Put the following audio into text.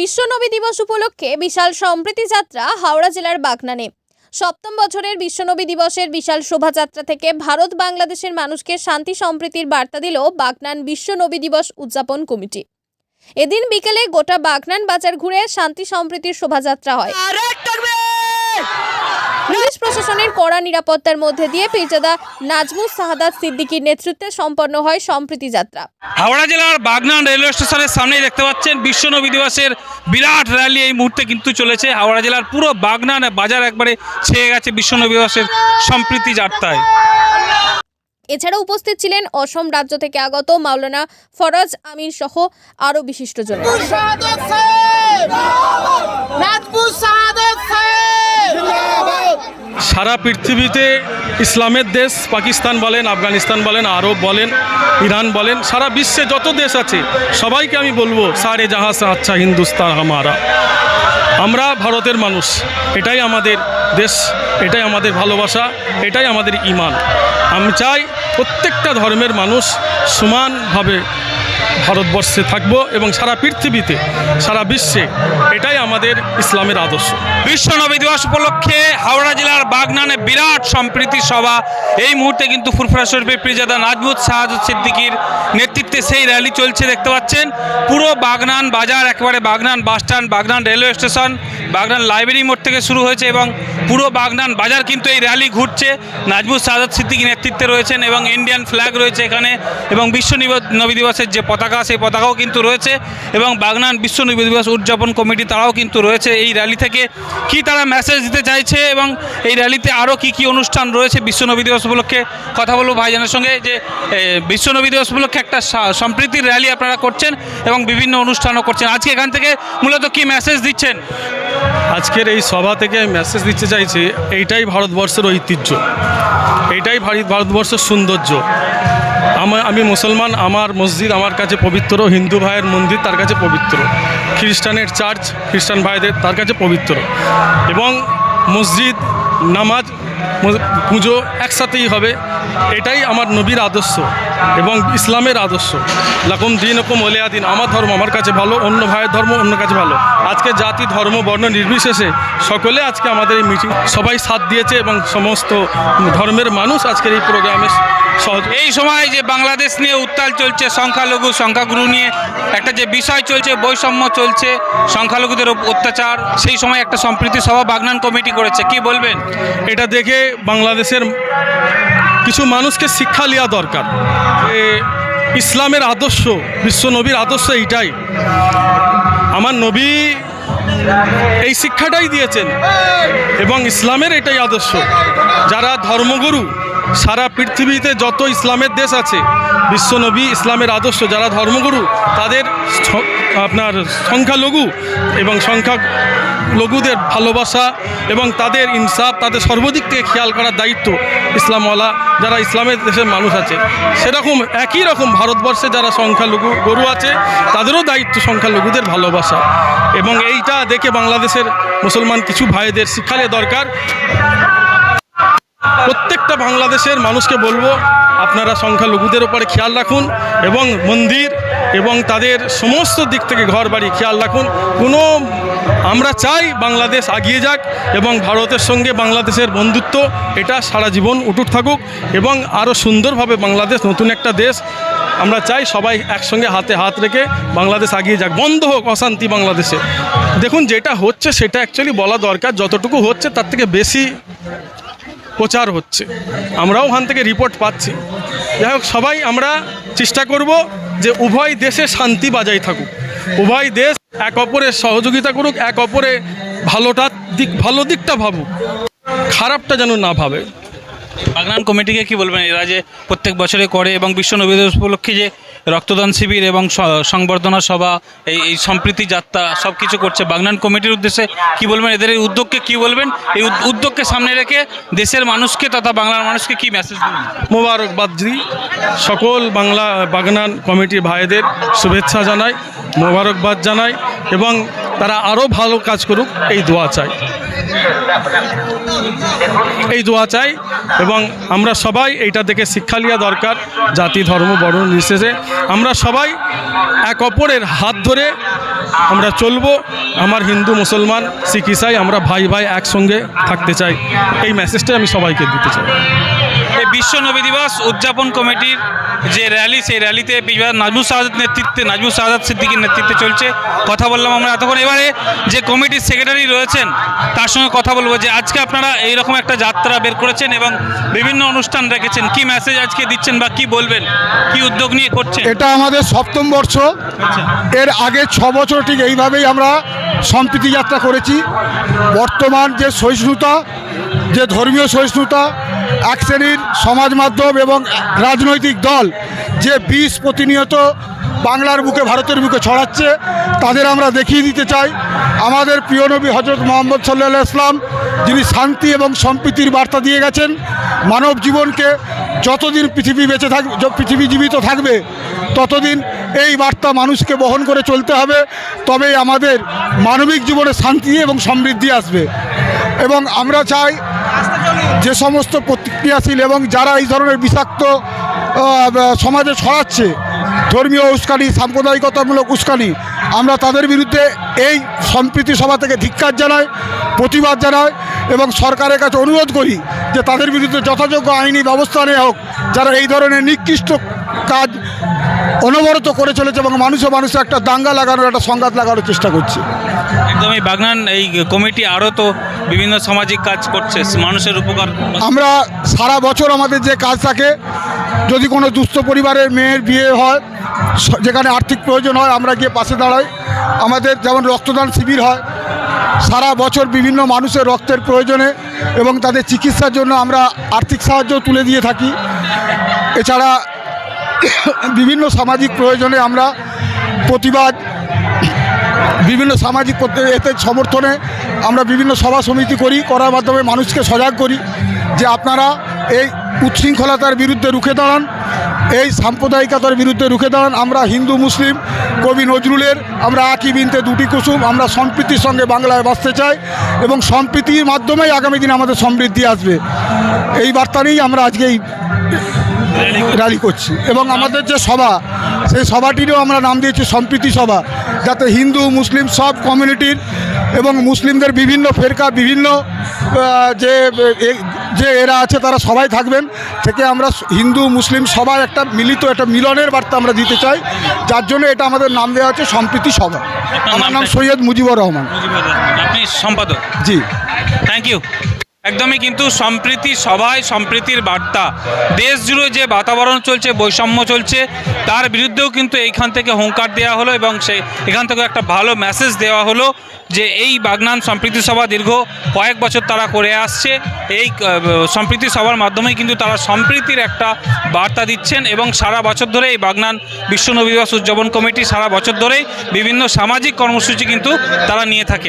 বিশ্ব নবী দিবস উপলক্ষে বিশাল সম্প্রীতি যাত্রা হাওড়া জেলার বাগনানে। সপ্তম বছরের বিশ্বনবী দিবসের বিশাল শোভাযাত্রা থেকে ভারত বাংলাদেশের মানুষকে শান্তি সম্প্রীতির বার্তা দিল বাগনান বিশ্বনবী দিবস উদযাপন কমিটি। এদিন বিকেলে গোটা বাগনান বাজার ঘুরে শান্তি সম্প্রীতির শোভাযাত্রা হয়। পুলিশ প্রশাসনের কড়া নিরাপত্তার মধ্যে দিয়ে পীরজাদা নাজমুস সাহাদাত সিদ্দিকীর নেতৃত্বে সম্পন্ন হয় সম্প্রীতি যাত্রা। হাওড়া জেলার বাগনান রেলওয়ে স্টেশনের সামনেই দেখতে পাচ্ছেন বিশ্ব নবী দিবসের বিরাট র্যালি এই মুহূর্তে কিন্তু চলেছে। হাওড়া জেলার পুরো বাগনান বাজার একবারে ছেয়ে গেছে বিশ্ব নবী দিবসের সম্প্রীতি যাত্রায়। এছাড়া উপস্থিত ছিলেন অসম রাজ্য থেকে আগত মাওলানা ফরাজ আমির সহ আরও বিশিষ্টজন। সারা পৃথিবীতে ইসলামের দেশ, পাকিস্তান বলেন, আফগানিস্তান বলেন, আরব বলেন, ইরান বলেন, সারা বিশ্বে যত দেশ আছে, সবাইকে আমি বলব, সারে জাহাজ আচ্ছা হিন্দুস্তান আমারা আমরা ভারতের মানুষ, এটাই আমাদের দেশ, এটাই আমাদের ভালোবাসা, এটাই আমাদের ইমান। আমি চাই প্রত্যেকটা ধর্মের মানুষ সমানভাবে ভারতবর্ষে থাকব এবং সারা পৃথিবীতে, সারা বিশ্বে এটাই আমাদের ইসলামের আদর্শ। বিশ্ব নবী দিবস উপলক্ষে হাওড়া জেলার বাগনানে বিরাট সম্প্রীতি সভা। এই মুহূর্তে কিন্তু ফুরফুরা শরীফের প্রিজাদা নাজমুদ শাহাজ সিদ্দিকির নেতৃত্বে সেই র্যালি চলছে, দেখতে পাচ্ছেন। পুরো বাগনান বাজার, একেবারে Bagnan bus stand Bagnan railway station Bagnan library মোড় থেকে শুরু হয়েছে এবং পুরো বাগনান বাজার কিন্তু এই র্যালি ঘুরছে। নাজমুদ শাহাদুদ সিদ্দিকি নেতৃত্বে রয়েছেন এবং ইন্ডিয়ান ফ্ল্যাগ রয়েছে এখানে এবং বিশ্ব নিব- দিবসের যে পতাকা, সেই পতাকাও কিন্তু রয়েছে এবং বাগনান বিশ্ব নবী দিবস উদযাপন কমিটি তারাও কিন্তু রয়েছে এই র্যালি থেকে। কি তারা মেসেজ দিতে চাইছে এবং এই র্যালিতে আরও কি কি অনুষ্ঠান রয়েছে বিশ্ব নবী দিবস উপলক্ষে? কথা বলব ভাইজানের সঙ্গে যে বিশ্ব নবী দিবস উপলক্ষে একটা সম্প্রীতির র্যালি আপনারা করছেন এবং বিভিন্ন অনুষ্ঠানও করছেন। আজকে এখান থেকে মূলত কি মেসেজ দিচ্ছেন? আজকের এই সভা থেকে আমি মেসেজ দিতে চাইছি, এইটাই ভারতবর্ষের ঐতিহ্য। এইটাই ভারত ভারতবর্ষের সৌন্দর্য। আমার আমি মুসলমান, আমার মসজিদ আমার কাছে পবিত্র, হিন্দু ভাইয়ের মন্দির তার কাছে পবিত্র। খ্রিস্টানের চার্চ খ্রিস্টান ভাইদের তার কাছে পবিত্র। এবং মসজিদ, নামাজ পুজো একসাথেই হবে। এটাই আমার নবীর আদর্শ এবং ইসলামের আদর্শ। লাকুম দিন ওকম ওলিয়া দিন। আমার ধর্ম আমার কাছে ভালো অন্য ভাইয়ের ধর্ম অন্য কাছে ভালো। আজকে জাতি ধর্ম বর্ণ নির্বিশেষে সকলে আজকে আমাদের এই মিটিং সবাই সাথ দিয়েছে এবং সমস্ত ধর্মের মানুষ আজকের এই প্রোগ্রামে সহজ এই সময় যে বাংলাদেশ নিয়ে উত্তাল চলছে সংখ্যালঘু সংখ্যাগুরু নিয়ে একটা যে বিষয় চলছে বৈষম্য চলছে সংখ্যালঘুদের অত্যাচার সেই সময় একটা সম্প্রীতি সভা বাগনান কমিটি করেছে। কি বলবেন? এটা দেখে বাংলাদেশের কিছু মানুষকে শিক্ষা নেওয়া দরকার। ইসলামের আদর্শ, বিশ্ব নবীর আদর্শ এইটাই। আমার নবী এই শিক্ষাটাই দিয়েছেন এবং ইসলামের এটাই আদর্শ। যারা ধর্মগুরু সারা পৃথিবীতে যত ইসলামের দেশ আছে বিশ্বনবী ইসলামের আদর্শ, যারা ধর্মগুরু, তাদের আপনার সংখ্যালঘু এবং সংখ্যা লঘুদের ভালোবাসা এবং তাদের ইনসাফ, তাদের সর্বদিক থেকে খেয়াল করার দায়িত্ব ইসলামওয়ালা, যারা ইসলামের দেশের মানুষ আছে। সেরকম একই রকম ভারতবর্ষে যারা সংখ্যালঘু গরু আছে, তাদেরও দায়িত্ব সংখ্যালঘুদের ভালোবাসা। এবং এইটা দেখে বাংলাদেশের মুসলমান কিছু ভাইদের শিক্ষা নেওয়া দরকার। প্রত্যেকটা বাংলাদেশের মানুষকে বলব, আপনারা সংখ্যালঘুদের উপরে খেয়াল রাখুন এবং মন্দির এবং তাদের সমস্ত দিক থেকে ঘর বাড়ি খেয়াল রাখুন। কোনো আমরা চাই বাংলাদেশ আগিয়ে যাক এবং ভারতের সঙ্গে বাংলাদেশের বন্ধুত্ব, এটা সারা জীবন উটুট থাকুক এবং আরও সুন্দরভাবে বাংলাদেশ নতুন একটা দেশ। আমরা চাই সবাই একসঙ্গে হাতে হাত রেখে বাংলাদেশ আগিয়ে যাক। বন্ধ হোক অশান্তি বাংলাদেশে। দেখুন, যেটা হচ্ছে সেটা অ্যাকচুয়ালি বলা দরকার। যতটুকু হচ্ছে তার থেকে বেশি প্রচার হচ্ছে। আমরাও ওখান থেকে রিপোর্ট পাচ্ছি। যাই হোক, সবাই আমরা চেষ্টা করব যে উভয় দেশে শান্তি বজায় থাকুক। উভয় দেশ এক অপরের সহযোগিতা করুক, এক অপরে ভালোটার দিক ভালো দিকটা ভাবুক। খারাপটা যেন না ভাবে। বাগনান কমিটিকে কি বলবেন? এরা যে প্রত্যেক বছরে করে এবং বিশ্ব নবী দিবস উপলক্ষে যে রক্তদান শিবির এবং সংবর্ধনা সভা, এই এই সম্প্রীতি যাত্রা সব কিছু করছে বাগনান কমিটির উদ্দেশ্যে কি বলবেন? এদের এই উদ্যোগকে কি বলবেন? এই উদ্যোগকে সামনে রেখে দেশের মানুষকে তথা বাংলার মানুষকে কি মেসেজ দেবেন? মোবারকবাদ দিই সকল বাংলা বাগনান কমিটির ভাইদের শুভেচ্ছা জানাই, মোবারকবাদ জানাই এবং তারা আরও ভালো কাজ করুক, এই দোয়া চাই। এই দোয়া চাই এবং আমরা সবাই এইটা থেকে শিক্ষা নেওয়া দরকার, জাতি, ধর্ম, বর্ণ নির্বিশেষে। আমরা সবাই এক অপরের হাত ধরে আমরা চলবো। আমার হিন্দু, মুসলমান, শিখ ইসাই আমরা ভাই ভাই একসঙ্গে থাকতে চাই। এই মেসেজটাই আমি সবাইকে দিতে চাই। বিশ্ব নবী দিবস উদযাপন কমিটির যে র্যালি সেই র্যালিতে নাজমুল শাহাদ নেতৃত্বে নাজমুল শাহাদ সিদ্দিকির নেতৃত্বে চলছে। কথা বললাম আমরা এতক্ষণ। এবারে যে কমিটির সেক্রেটারি রয়েছেন তার সঙ্গে কথা বলব যে আজকে আপনারা এইরকম একটা যাত্রা বের করেছেন এবং বিভিন্ন অনুষ্ঠান রেখেছেন। কি মেসেজ আজকে দিচ্ছেন বা কি বলবেন? কি উদ্যোগ নিয়ে করছেন? এটা আমাদের সপ্তম বর্ষ। এর আগে ছ বছর ঠিক এইভাবেই আমরা সম্প্রীতি যাত্রা করেছি। বর্তমান যে সহিষ্ণুতা যে ধর্মীয় সহিষ্ণুতা এক শ্রেণির সমাজ মাধ্যম এবং রাজনৈতিক দল যে বিষ প্রতিনিয়ত বাংলার বুকে, ভারতের বুকে ছড়াচ্ছে, তাদের আমরা দেখিয়ে দিতে চাই। আমাদের প্রিয় নবী হজরত মোহাম্মদ সাল্লাহ ইসলাম যিনি শান্তি এবং সম্প্রীতির বার্তা দিয়ে গেছেন, মানব জীবনকে যতদিন পৃথিবী বেঁচে থাকবে পৃথিবী জীবিত থাকবে, ততদিন এই বার্তা মানুষকে বহন করে চলতে হবে। তবেই আমাদের মানবিক জীবনে শান্তি এবং সমৃদ্ধি আসবে। এবং আমরা চাই যে সমস্ত প্রতিক্রিয়াশীল এবং যারা এই ধরনের বিষাক্ত সমাজে ছড়াচ্ছে, ধর্মীয় উস্কানি, সাম্প্রদায়িকতামূলক উস্কানি, আমরা তাদের বিরুদ্ধে এই সম্প্রীতি সভা থেকে ধিক্কার জানাই, প্রতিবাদ জানাই এবং সরকারের কাছে অনুরোধ করি যে তাদের বিরুদ্ধে যথাযোগ্য আইনি ব্যবস্থা নেওয়া হোক, যারা এই ধরনের নিকৃষ্ট কাজ অনবরত করে চলেছে এবং মানুষে মানুষে একটা দাঙ্গা লাগানোর, একটা সংঘাত লাগানোর চেষ্টা করছে। একদম এই বাগনান, এই কমিটি আরও তো বিভিন্ন সামাজিক কাজ করছে, মানুষের উপকার আমরা সারা বছর আমাদের যে কাজ থাকে, যদি কোনো দুস্থ পরিবারের মেয়ের বিয়ে হয়, যেখানে আর্থিক প্রয়োজন হয়, আমরা গিয়ে পাশে দাঁড়াই। আমাদের যেমন রক্তদান শিবির হয়, সারা বছর বিভিন্ন মানুষের রক্তের প্রয়োজনে এবং তাদের চিকিৎসার জন্য আমরা আর্থিক সাহায্য তুলে দিয়ে থাকি। এছাড়া বিভিন্ন সামাজিক প্রয়োজনে আমরা প্রতিবাদ বিভিন্ন সামাজিক এতে সমর্থনে আমরা বিভিন্ন সভা সমিতি করি, করার মাধ্যমে মানুষকে সজাগ করি যে আপনারা এই উচ্ছৃঙ্খলতার বিরুদ্ধে রুখে দাঁড়ান, এই সাম্প্রদায়িকতার বিরুদ্ধে রুখে দাঁড়ান। আমরা হিন্দু, মুসলিম, কবি নজরুলের, আমরা একই বিনতে দুটি কুসুম, আমরা সম্প্রীতির সঙ্গে বাংলায় বাঁচতে চাই এবং সম্প্রীতির মাধ্যমেই আগামী দিনে আমাদের সমৃদ্ধি আসবে। এই বার্তা নিয়েই আমরা আজকে এই র্যালি করছি। এবং আমাদের যে সভা সেই সভাটিরও আমরা নাম দিয়েছি সম্প্রীতি সভা যাতে হিন্দু মুসলিম সব কমিউনিটির এবং মুসলিমদের বিভিন্ন ফেরকা বিভিন্ন যে যে এরা আছে তারা সবাই থাকবেন। থেকে আমরা হিন্দু মুসলিম সবাই একটা মিলিত একটা মিলনের বার্তা আমরা দিতে চাই। যার জন্য এটা আমাদের নাম দেওয়া হচ্ছে সম্প্রীতি সভা। আমার নাম সৈয়দ মুজিবুর রহমান। আপনি সম্পাদক? জি। থ্যাংক ইউ একদমই কিন্তু সম্প্রীতি সভায় সম্প্রীতির বার্তা। দেশ জুড়ে যে বাতাবরণ চলছে, বৈষম্য চলছে, তার বিরুদ্ধেও কিন্তু এইখান থেকে হুঙ্কার দেওয়া হলো এবং সেই এখান থেকে একটা ভালো মেসেজ দেওয়া হলো যে এই বাগনান সম্প্রীতি সভা দীর্ঘ কয়েক বছর তারা করে আসছে। এই সম্প্রীতি সভার মাধ্যমেই কিন্তু তারা সম্প্রীতির একটা বার্তা দিচ্ছেন এবং সারা বছর ধরে এই বাগনান বিশ্ব নবী দিবস উদযাপন কমিটি সারা বছর ধরেই বিভিন্ন সামাজিক কর্মসূচি কিন্তু তারা নিয়ে থাকে।